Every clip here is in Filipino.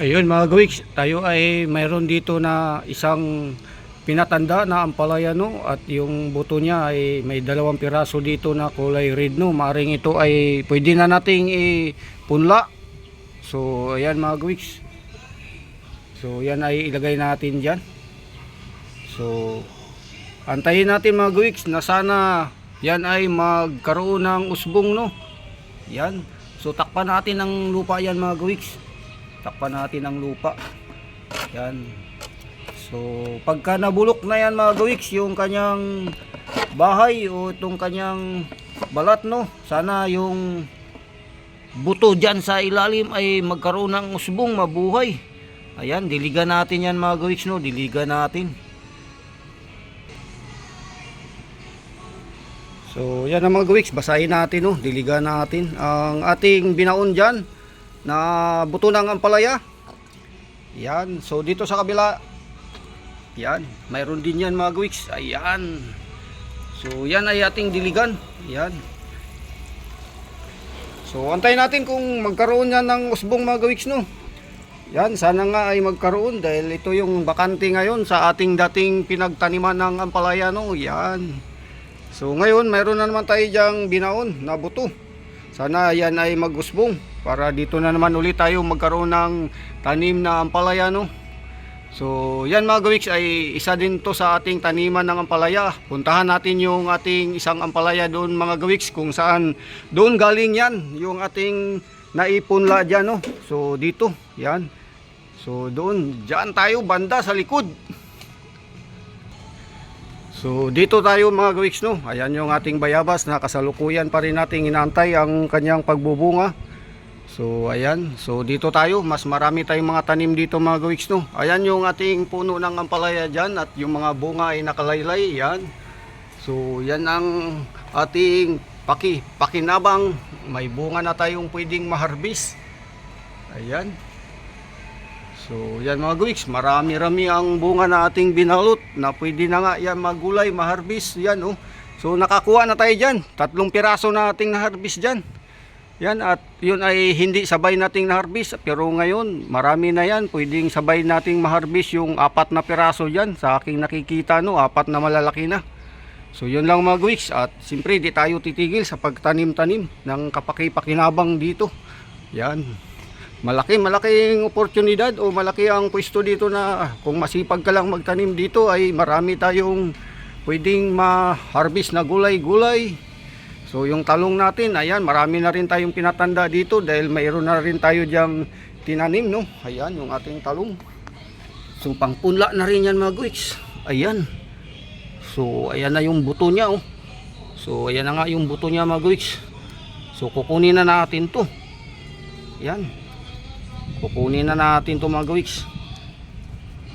Ayun mga gawiks, tayo ay mayroon dito na isang pinatanda na ampalaya no at yung buto niya ay may dalawang piraso dito na kulay red no. Maring ito ay pwede na nating ipunla. So ayan mga gawiks. So yan ay ilagay natin diyan. So antayin natin mga gawiks na sana yan ay magkaroon ng usbong no. Yan. So takpan natin ng lupa yan mga gawiks takpan natin ang lupa. Yan. So pagka nabulok na yan mga gawiks yung kanyang bahay o itong kanyang balat no? Sana yung buto dyan sa ilalim ay magkaroon ng usbong mabuhay. Ayan diligan natin yan mga gawiks no? Diligan natin. So, yan ang mga gawiks, basahin natin, no? diligan natin ang ating binaon dyan na buto ng ampalaya. Yan. So dito sa kabila, yan, mayroon din yan mga gawiks. Ayan. So yan ay ating diligan. Yan. So antayin natin kung magkaroon yan ng usbong mga gawiks no. Yan, sana nga ay magkaroon dahil ito yung bakante ngayon sa ating dating pinagtaniman ng ampalaya no. Yan. So ngayon mayroon na naman tayo diyang binaon na buto. Sana yan ay magusbong para dito na naman ulit tayo magkaroon ng tanim na ampalaya no. So yan mga gawiks ay isa din to sa ating taniman ng ampalaya. Puntahan natin yung ating isang ampalaya doon mga gawiks kung saan doon galing yan yung ating naipunla dyan no. So dito yan. So doon dyan tayo banda sa likod. So dito tayo mga gawiks no. Ayan yung ating bayabas na kasalukuyan pa rin nating inaantay ang kanyang pagbubunga. So ayan. So dito tayo. Mas marami tayong mga tanim dito mga gawiks no. Ayan yung ating puno ng ampalaya dyan at yung mga bunga ay nakalaylay. Yan. So yan ang ating paki, pakinabang. May bunga na tayong pwedeng maharbis. Ayan. So yan mga gawiks, marami-rami ang bunga na ating binalot na pwede na nga yan magulay, maharbis. Yan oh. So nakakuha na tayo dyan. Tatlong piraso na ating naharbis dyan. Yan at yun ay hindi sabay nating naharbis pero ngayon marami na yan. Pwedeng sabay nating maharbis yung apat na piraso dyan. Sa aking nakikita no, apat na malalaki na. So yun lang mga gawiks at siyempre di tayo titigil sa pagtanim-tanim ng kapaki-pakinabang dito. Yan malaki malaking oportunidad o malaki ang pwesto dito na ah, kung masipag ka lang magtanim dito ay marami tayong pwedeng ma-harvest na gulay-gulay. So yung talong natin, ayan, marami na rin tayong pinatanda dito dahil mayroon na rin tayo diyang tinanim, no? Ayan, yung ating talong. So pangpunla na rin yan mga guys. Ayan. So ayan na yung buto niya, oh. So ayan na nga yung buto niya mga guys. So kukunin na natin to. Ayan kukunin na natin to mga gawiks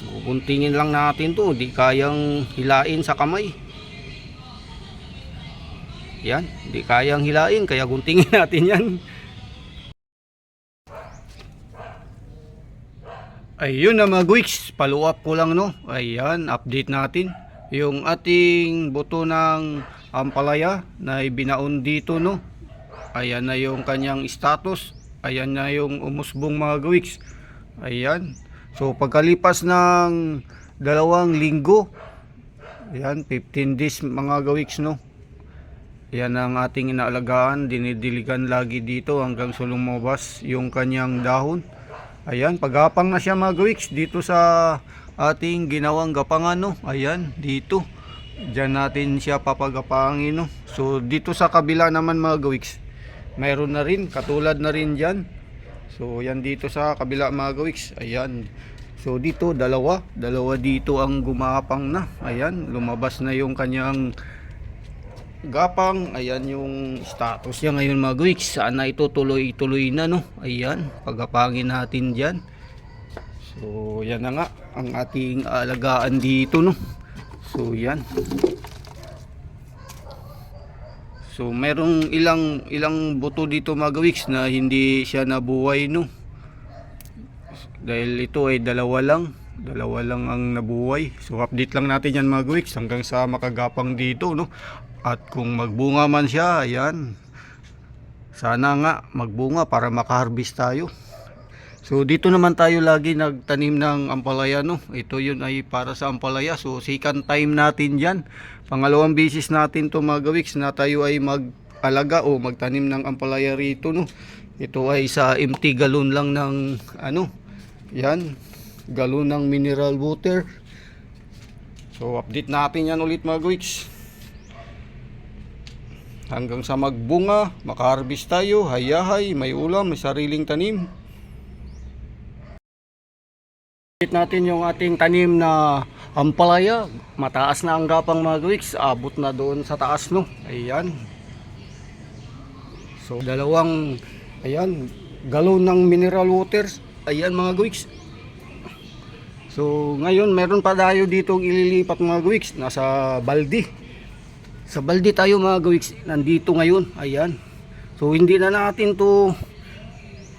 kukuntingin lang natin to di kayang hilain sa kamay yan di kayang hilain kaya guntingin natin yan. Ayun na mga gawiks follow up ko lang no? Ayan update natin. Yung ating buto ng ampalaya na ibinaon dito no? Ayan na yung kanyang status. Ayan na yung umusbong mga gawiks ayan. So pagkalipas ng dalawang linggo ayan 15 days mga gawiks no yan ang ating inaalagaan. Dinidiligan lagi dito hanggang sa lumabas yung kanyang dahon. Ayan pagapang na siya mga gawiks dito sa ating ginawang gapangan no? Ayan dito. Diyan natin siya papagapangin no? So dito sa kabila naman mga gawiks mayroon na rin katulad na rin dyan so yan dito sa kabila mga gawiks ayan. So dito dalawa. Dalawa dito ang gumapang na. Ayan lumabas na yung kanyang gapang ayan yung status niya ngayon mga gawiks sana ito tuloy tuloy na no? Ayan pagapangin natin dyan. So yan na nga ang ating alagaan dito no? So yan. So merong ilang ilang buto dito mga gawiks na hindi siya nabuhay no. Dahil ito ay dalawa lang, dalawa lang ang nabuhay. So update lang natin yan mga gawiks hanggang sa makagapang dito no. At kung magbunga man siya, ayan. Sana nga magbunga para makaharvest tayo. So dito naman tayo lagi nagtanim ng ampalaya no. Ito yun ay para sa ampalaya. So second time natin yan. Pangalawang bisis natin to mga gawiks na tayo ay mag-alaga o magtanim ng ampalaya rito no. Ito ay sa empty galon lang ng ano. Yan. Galon ng mineral water. So update natin yan ulit mga gawiks. Hanggang sa magbunga, makaharvest tayo, hayahay, may ulam, may sariling tanim. Update natin yung ating tanim na ampalaya. Mataas na ang gapang mga gawiks. Abot na doon sa taas no. Ayan. So dalawang ayan galon ng mineral waters. Ayan mga gawiks. So ngayon meron pa tayo dito ililipat mga gawiks. Nasa baldi. Sa baldi tayo mga gawiks. Nandito ngayon. Ayan. So hindi na natin to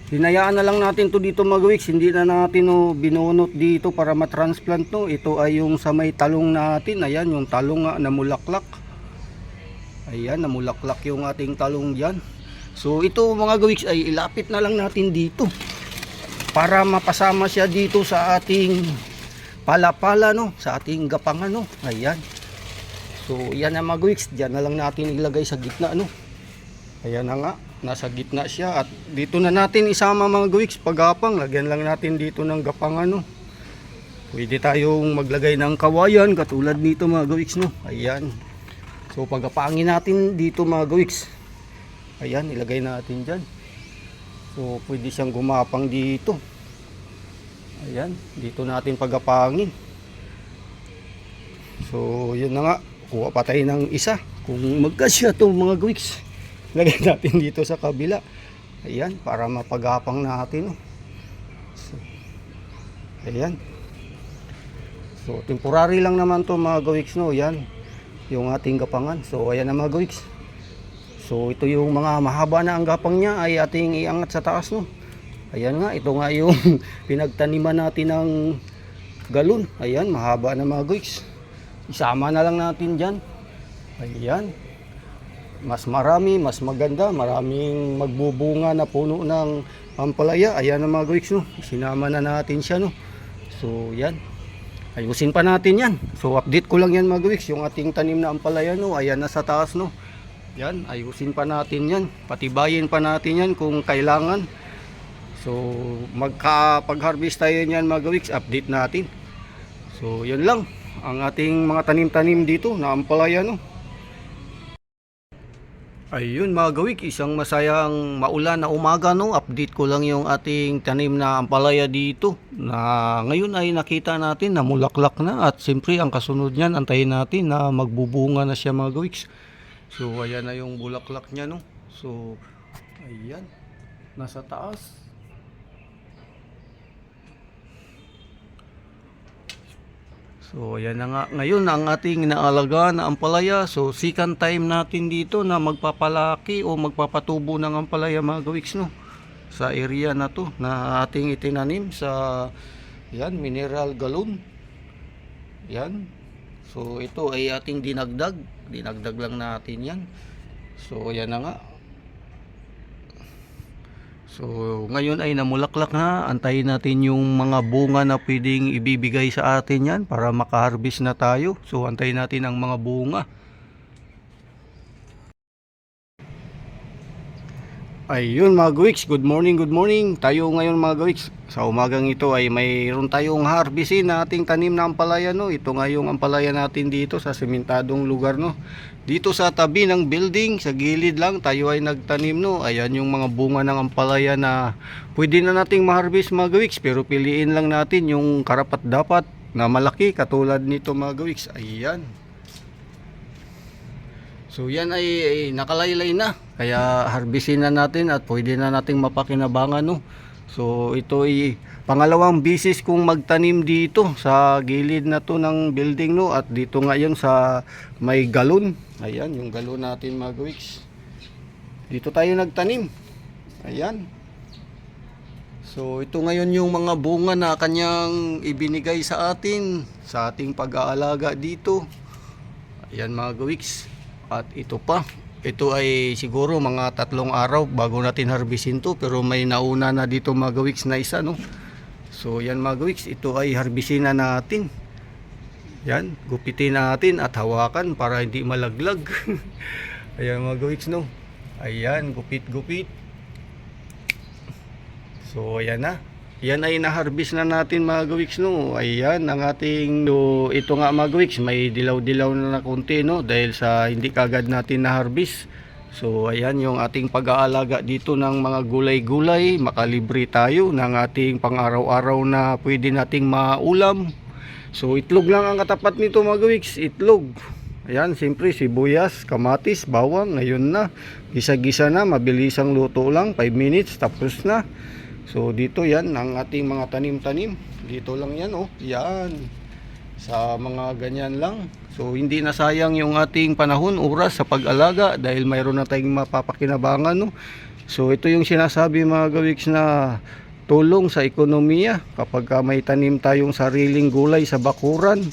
Hinayaan na lang natin to dito mga gawiks. Hindi na natin no, binunot dito para matransplant no. Ito ay yung sa may talong natin. Ayan yung talong nga namulaklak. Ayan namulaklak yung ating talong diyan. So ito mga gawiks ay ilapit na lang natin dito. Para mapasama siya dito sa ating palapala no. Sa ating gapangan no. Ayan. So yan na mga gawiks. Diyan na lang natin ilagay sa gitna no. Ayan na nga nasa gitna siya at dito na natin isama mga gawiks paggapang lagyan lang natin dito ng gapang ano pwede tayong maglagay ng kawayan katulad nito mga gawiks no ayan so paggapangin natin dito mga gawiks ayan ilagay natin dyan so pwede siyang gumapang dito. Ayan dito natin paggapangin so yun na nga. Kuha pa tayo ng isa. Kung magkasya to mga gawiks lagay natin dito sa kabila. Ayan para mapagapang natin oh. so, ayan. So temporary lang naman to mga gawiks no? Yan yung ating gapangan so ayan na mga gawiks so ito yung mga mahaba na ang gapang niya ay ating iangat sa taas no ayan nga ito nga yung pinagtaniman natin ng galon ayan mahaba na mga gawiks isama na lang natin dyan ayan mas marami, mas maganda, maraming magbubunga na puno ng ampalaya. Ayan ang mga gawiks, no. Sinama na natin siya, no. So, yan. Ayusin pa natin yan. So, update ko lang yan mga gawiks. Yung ating tanim na ampalaya, no. Ayan na sa taas, no. Yan, ayusin pa natin yan. Patibayin pa natin yan kung kailangan. So, magkapag-harvest tayo niyan mga gawiks, update natin. So, yun lang. Ang ating mga tanim-tanim dito na ampalaya, no. Ayun mga gawik, isang masayang maulan na umaga no. Update ko lang yung ating tanim na ampalaya dito. Na ngayon ay nakita natin na mulaklak na at siyempre ang kasunod niyan antayin natin na magbubunga na siya mga gawiks. So ayan na yung bulaklak niya no. So ayan nasa taas. So, ayan na nga. Ngayon, ang ating inaalaga na ampalaya. So, second time natin dito na magpapalaki o magpapatubo ng ampalaya mga gawiks, no? Sa area na to na ating itinanim sa yan, mineral galon. Yan. So, ito ay ating dinagdag. Dinagdag lang natin yan. So, ayan na nga. So, ngayon ay namulaklak na. Antayin natin yung mga bunga na pwedeng ibibigay sa atin yan para makaharvest na tayo. So, antayin natin ang mga bunga. Ayun mga gawiks, good morning, good morning. Tayo ngayon mga gawiks, sa umagang ito ay mayroon tayong harvestin na ating tanim na ampalaya no. Ito nga yung ampalaya natin dito sa sementadong lugar no. Dito sa tabi ng building, sa gilid lang tayo ay nagtanim no. Ayan yung mga bunga ng ampalaya na pwede na nating maharvest mga gawiks pero piliin lang natin yung karapat dapat na malaki katulad nito mga gawiks. Ayan. So yan ay, ay nakalaylay na. Kaya harvestin na natin at pwede na nating mapakinabangan no. So ito ay pangalawang bisis kong magtanim dito sa gilid na to ng building no at dito nga yung sa may galon. Ayan yung galon natin mga gawiks. Dito tayo nagtanim. Ayan. So ito ngayon yung mga bunga na kanyang ibinigay sa atin sa ating pag-aalaga dito. Ayan mga gawiks. At ito pa, ito ay siguro mga tatlong araw bago natin harbisin to pero may nauna na dito mga gawiks na isa no. So yan mga gawiks, ito ay harbisin na natin. Yan, gupitin natin at hawakan para hindi malaglag. Ayan mga gawiks no. Ayan, gupit-gupit. So ayan na. Yan ay na-harvest na natin mga gawiks no. Ayan ang ating no, ito nga mga gawiks may dilaw-dilaw na na konti no dahil sa hindi kagad natin na-harvest. So ayan yung ating pag-aalaga dito ng mga gulay-gulay, makalibre tayo ng ating pang-araw-araw na pwede nating maulam. So itlog lang ang katapat nito mga gawiks, itlog. Ayan, siyempre sibuyas, kamatis, bawang, ngayon na. Gisa-gisa na, mabilisang luto lang, 5 minutes, tapos na. So dito yan ang ating mga tanim-tanim. Dito lang yan oh. Yan. Sa mga ganyan lang. So hindi na sayang yung ating panahon, oras sa pag-alaga dahil mayroon na tayong mapapakinabangan no. So ito yung sinasabi mga gawiks na tulong sa ekonomiya kapag ka may tanim tayong sariling gulay sa bakuran.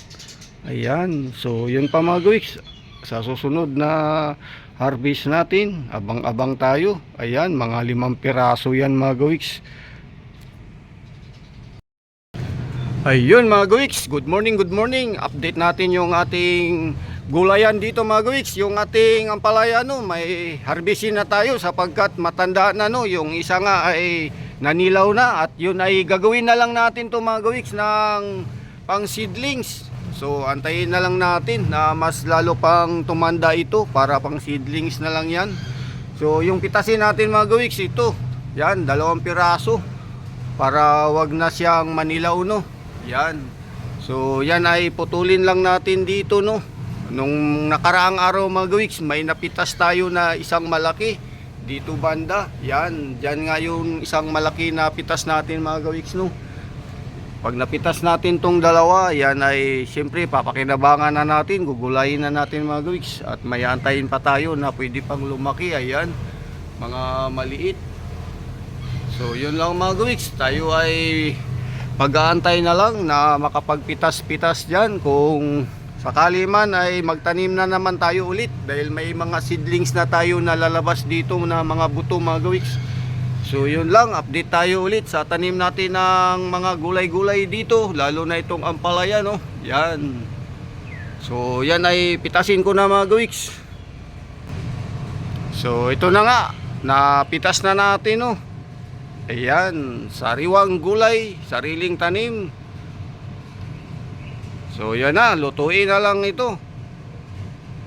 Ayan. So yun pa mga gawiks. Sa susunod na harvest natin, abang-abang tayo. Ayan, mga limang piraso yan mga gawiks. Ayun mga gawiks, good morning, good morning. Update natin yung ating gulayan dito mga gawiks. Yung ating ampalaya no, may harvestin na tayo sapagkat matanda na no. Yung isa nga ay nanilaw na at yun ay gagawin na lang natin to mga gawiks ng pang seedlings. So antayin na lang natin na mas lalo pang tumanda ito para pang seedlings na lang yan. So yung pitasin natin mga gawiks ito. Yan, dalawang piraso para wag na siyang manilaw no. Yan. So yan ay putulin lang natin dito no. Nung nakaraang araw mga gawiks, may napitas tayo na isang malaki dito banda. Yan, diyan nga yung isang malaki na pitas natin mga gawiks no. Pag napitas natin tong dalawa, yan ay siyempre papakinabangan na natin, gugulayin na natin mga gawiks at may antayin pa tayo na pwede pang lumaki. Ayan, mga maliit. So yun lang mga gawiks, tayo ay pag-aantay na lang na makapagpitas-pitas dyan kung sakali man ay magtanim na naman tayo ulit dahil may mga seedlings na tayo na lalabas dito na mga buto mga gawiks. So yun lang, update tayo ulit sa tanim natin ng mga gulay-gulay dito, lalo na itong ampalaya no. Yan. So yan ay pitasin ko na mga gawiks. So ito na nga, napitas na natin no. Ayan, sariwang gulay, sariling tanim. So yan na, lutuin na lang ito.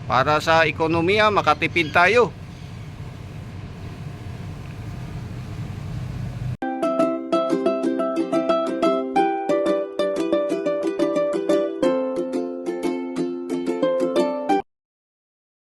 Para sa ekonomiya, makatipid tayo.